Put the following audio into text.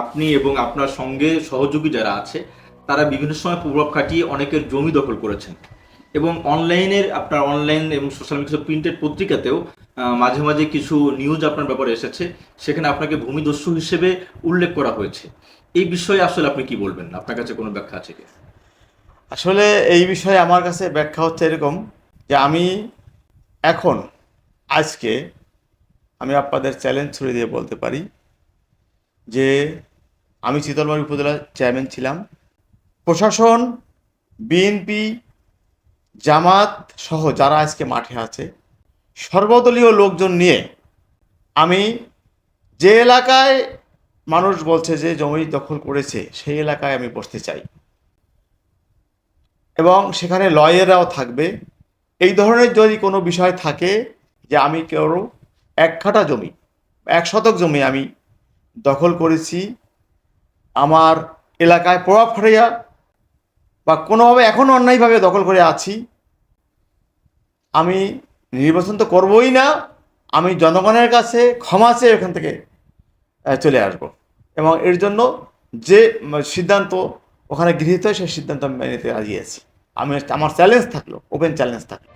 আপনি এবং আপনার সঙ্গে সহযোগী যারা আছে, তারা বিভিন্ন সময় প্রভাব খাটিয়ে অনেকের জমি দখল করেছেন। এবং অনলাইনের, আপনার অনলাইন এবং সোশ্যাল মিডিয়া প্রিন্টেড পত্রিকাতেও মাঝে মাঝে কিছু নিউজ আপনার ব্যাপারে এসেছে, সেখানে আপনাকে ভূমিদস্যু হিসেবে উল্লেখ করা হয়েছে। এই বিষয়ে আসলে আপনি কি বলবেন? আপনার কাছে কোনো ব্যাখ্যা আছে কি? আসলে এই বিষয়ে আমার কাছে ব্যাখ্যা হচ্ছে এরকম যে আমি এখন, আজকে আমি আপনাদের চ্যালেঞ্জ ছুড়ে দিয়ে বলতে পারি যে আমি শীতলমারি উপজেলার চেয়ারম্যান ছিলাম। প্রশাসন, বিএনপি, জামাত সহ যারা আজকে মাঠে আছে, সর্বদলীয় লোকজন নিয়ে আমি যে এলাকায় মানুষ বলছে যে জমি দখল করেছে, সেই এলাকায় আমি বসতে চাই। এবং সেখানে লয়াররাও থাকবে। এই ধরনের যদি কোনো বিষয় থাকে যে আমি কেউ এক কাঠা জমি, এক শতক জমি আমি দখল করেছি, আমার এলাকায় প্রভাব খাটাইয়া বা কোনোভাবে এখনও অন্যায়ভাবে দখল করে আছি, আমি নির্বাচন তো করবই না, আমি জনগণের কাছে ক্ষমা চেয়ে ওখান থেকে চলে আসব। এবং এর জন্য যে সিদ্ধান্ত ওখানে গৃহীত হয়, সেই সিদ্ধান্ত আমি মেনে নিতে রাজি আছি। আমি আমার চ্যালেঞ্জ থাকল ওপেন চ্যালেঞ্জ থাকল।